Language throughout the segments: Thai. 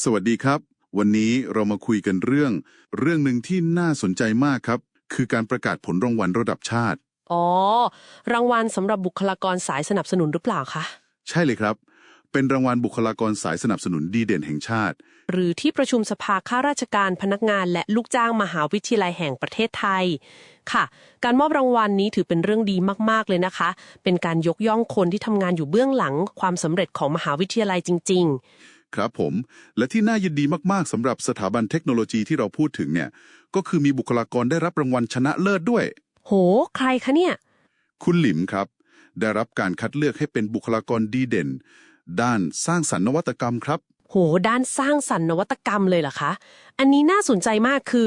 สวัสดีครับ วันนี้เรามาคุยกันเรื่อง เรื่องหนึ่งที่น่าสนใจมากครับ คือการประกาศผลรางวัลระดับชาติ อ๋อ รางวัลสำหรับบุคลากรสายสนับสนุนหรือเปล่าคะ ใช่เลยครับ เป็นรางวัลบุคลากรสายสนับสนุนดีเด่นแห่งชาติ หรือที่ประชุมสภาข้าราชการพนักงานและลูกจ้างมหาวิทยาลัยแห่งประเทศไทย ค่ะ การมอบรางวัลนี้ถือเป็นเรื่องดีมากๆเลยนะคะ เป็นการยกย่องคนที่ทำงานอยู่เบื้องหลังความสำเร็จของมหาวิทยาลัยจริง ครับผม และที่น่ายินดีมากๆสำหรับสถาบันเทคโนโลยีที่เราพูดถึงเนี่ย ก็คือมีบุคลากรได้รับรางวัลชนะเลิศด้วยๆโห ใครคะเนี่ย คุณหลิมครับ ได้รับการคัดเลือกให้เป็นบุคลากรดีเด่น ด้านสร้างสรรค์นวัตกรรมครับ โห ด้านสร้างสรรค์นวัตกรรมเลยเหรอคะ อันนี้น่าสนใจมากคือ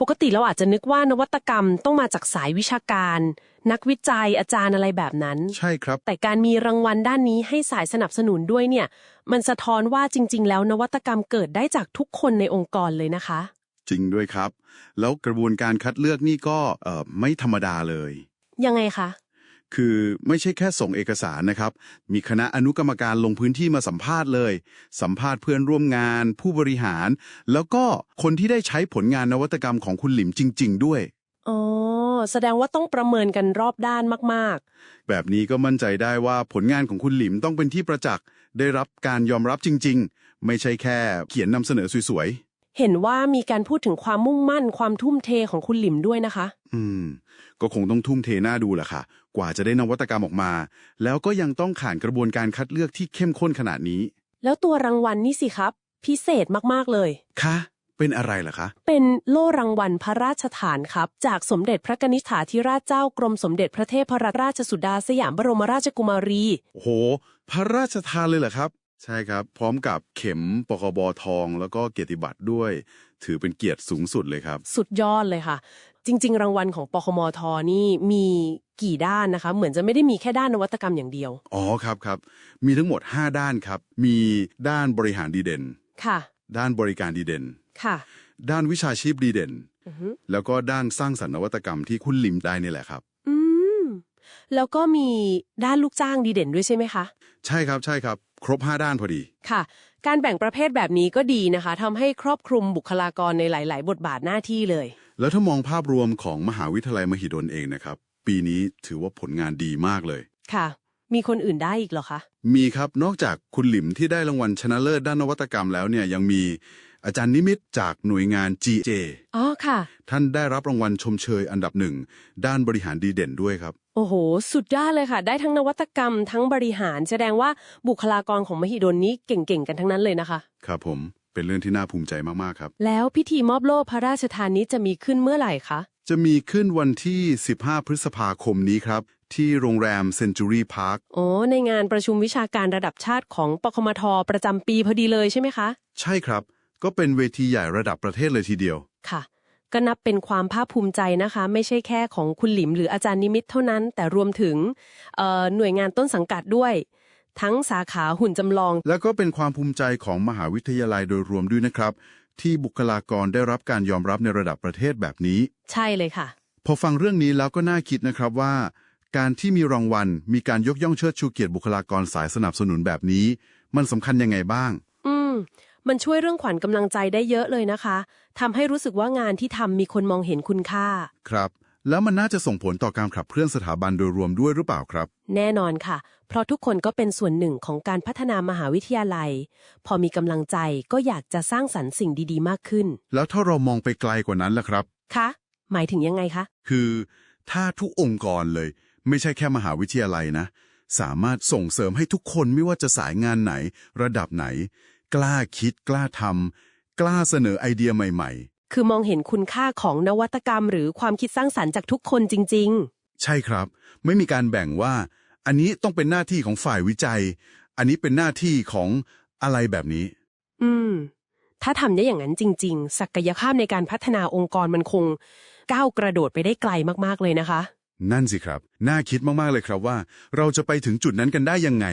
ปกติเราอาจจะนึกว่านวัตกรรมต้องมาจากสายวิชาการ นักวิจัยอาจารย์อะไรแบบนั้น ใช่ครับ แต่การมีรางวัลด้านนี้ให้สายสนับสนุนด้วยเนี่ย มันสะท้อนว่าจริง ๆ แล้วนวัตกรรมเกิดได้จากทุกคนในองค์กรเลยนะคะ จริงด้วยครับ แล้วกระบวนการคัดเลือกนี่ก็เอ่อไม่ธรรมดาเลย ยังไงคะคือไม่ใช่แค่ส่งเอกสารนะครับ มีคณะอนุกรรมการลงพื้นที่มาสัมภาษณ์เลย สัมภาษณ์เพื่อนร่วมงาน ผู้บริหาร แล้วก็คนที่ได้ใช้ผลงานนวัตกรรมของคุณหลิมจริง ๆ ด้วยอ๋อ แสดงว่าต้องประเมินกันรอบด้านมากแบบนี้ก็มั่นใจได้ว่าผลงานของคุณหลิมต้องเป็นที่ประจักษ์ ได้รับการยอมรับจริง ๆ ไม่ใช่แค่เขียนนำเสนอสวยๆ เห็นว่ามีการพูดถึงความมุ่งมั่นความทุ่มเทของคุณหลิมด้วยนะคะๆอืม ก็คงต้องทุ่มเทหน้าดูแหละค่ะ กว่าจะได้นวัตกรรมออกมา แล้วก็ยังต้องผ่านกระบวนการคัดเลือกที่เข้มข้นขนาดนี้ แล้วตัวรางวัลนี่สิครับ พิเศษมากๆเลยคะ เป็นอะไรล่ะคะ เป็นโล่รางวัลพระราชทานครับ จากสมเด็จพระกนิษฐาธิราชเจ้ากรมสมเด็จพระเทพรัตนราชสุดาสยามบรมราชกุมารี โอ้โห พระราชทานเลยเหรอครับ ใช่ครับ พร้อมกับเข็มปกบทอง แล้วก็เกียรติบัตรด้วย ถือเป็นเกียรติสูงสุดเลยครับ สุดยอดเลยค่ะ จริง ๆ รางวัลของปคมทนี่มีกี่ด้านนะคะ เหมือนจะไม่ได้มีแค่ด้านนวัตกรรมอย่างเดียว อ๋อครับครับ มีทั้งหมด 5 ด้านครับ มีด้านบริหารดีเด่น ค่ะ ด้านบริการดีเด่น ค่ะ ด้านวิชาชีพดีเด่น อือฮึแล้วก็ด้านสร้างสรรค์นวัตกรรมที่คุณลิมได้นี่แหละครับ อืม แล้วก็มีด้านลูกจ้างดีเด่นด้วยใช่ไหมคะ ใช่ครับใช่ครับ ครบ 5 ด้านพอดี ค่ะ การแบ่งประเภทแบบนี้ก็ดีนะคะทำให้ครอบคลุมบุคลากรในหลาย ๆ บทบาทหน้าที่เลย แล้วถ้ามองภาพรวมของมหาวิทยาลัยมหิดลเองนะครับ ปีนี้ถือว่าผลงานดีมากเลย ค่ะ มีคนอื่นได้อีกเหรอคะ มีครับนอกจากคุณหลิมที่ได้รางวัลชนะเลิศด้านนวัตกรรมแล้วเนี่ยยังมีอาจารย์นิมิตจากหน่วยงาน GJ อ๋อค่ะ ท่านได้รับรางวัลชมเชยอันดับหนึ่งด้านบริหารดีเด่นด้วยครับ โอ้โห สุดยอดเลยค่ะ ได้ทั้งนวัตกรรมทั้งบริหารแสดงว่าบุคลากรของมหิดลนี้เก่งๆ กันทั้งนั้นเลยนะคะ ครับผมเป็นเรื่องที่น่าภูมิใจมากๆครับ แล้วพิธีมอบโล่พระราชทานนี้จะมีขึ้นเมื่อไหร่คะ จะมีขึ้นวันที่ 15 พฤษภาคมนี้ครับ ที่โรงแรมเซนจูรี่พาร์คโอ้ในงานประชุมวิชาการระดับชาติของปคมทประจำปีพอดีเลยใช่ไหมคะ ใช่ครับ ก็เป็นเวทีใหญ่ระดับประเทศเลยทีเดียว ค่ะ ก็นับเป็นความภาคภูมิใจนะคะ ไม่ใช่แค่ของคุณหลิมหรืออาจารย์นิมิตเท่านั้น แต่รวมถึงเอ่อหน่วยงานต้นสังกัดด้วย ทั้งสาขาหุ่นจำลอง แล้วก็เป็นความภูมิใจของมหาวิทยาลัยโดยรวมด้วยนะครับ ที่บุคลากรได้รับการยอมรับในระดับประเทศแบบนี้ ใช่เลยค่ะ พอฟังเรื่องนี้แล้วก็น่าคิดนะครับว่า การที่มีรางวัล มีการยกย่องเชิดชูเกียรติบุคลากรสายสนับสนุนแบบนี้ มันสำคัญยังไงบ้าง อืม มันช่วยเรื่องขวัญกำลังใจได้เยอะเลยนะคะทำให้รู้สึกว่างานที่ทำมีคนมองเห็นคุณค่า ครับ แล้วมันน่าจะส่งผลต่อการขับเคลื่อนสถาบันโดยรวมด้วยหรือเปล่าครับ แน่นอนค่ะ เพราะทุกคนก็เป็นส่วนหนึ่งของการพัฒนามหาวิทยาลัย พอมีกำลังใจก็อยากจะสร้างสรรค์สิ่งดีๆ มากขึ้น แล้วถ้าเรามองไปไกลกว่านั้นล่ะครับ คะ หมายถึงยังไงคะ คือถ้าทุกองค์กรเลย ไม่ใช่แค่มหาวิทยาลัยนะ สามารถส่งเสริมให้ทุกคนไม่ว่าจะสายงานไหน ระดับไหน กล้าคิดกล้าทำกล้าเสนอไอเดียใหม่ คือมองเห็นคุณค่าของนวัตกรรม หรือความคิดสร้างสรรค์จากทุกคนจริงๆใช่ครับ ไม่มีการแบ่งว่า อันนี้ต้องเป็นหน้าที่ของฝ่ายวิจัย อันนี้เป็นหน้าที่ของอะไรแบบนี้ ๆ อืม ถ้าทำได้อย่างนั้นจริง ๆ ศักยภาพในการพัฒนาองค์กรมันคง ก้าวกระโดดไปได้ไกลมากๆเลยนะคะ นั่นสิครับ น่าคิดมากๆเลยครับว่า เราจะไปถึงจุดนั้นกันได้ยังไง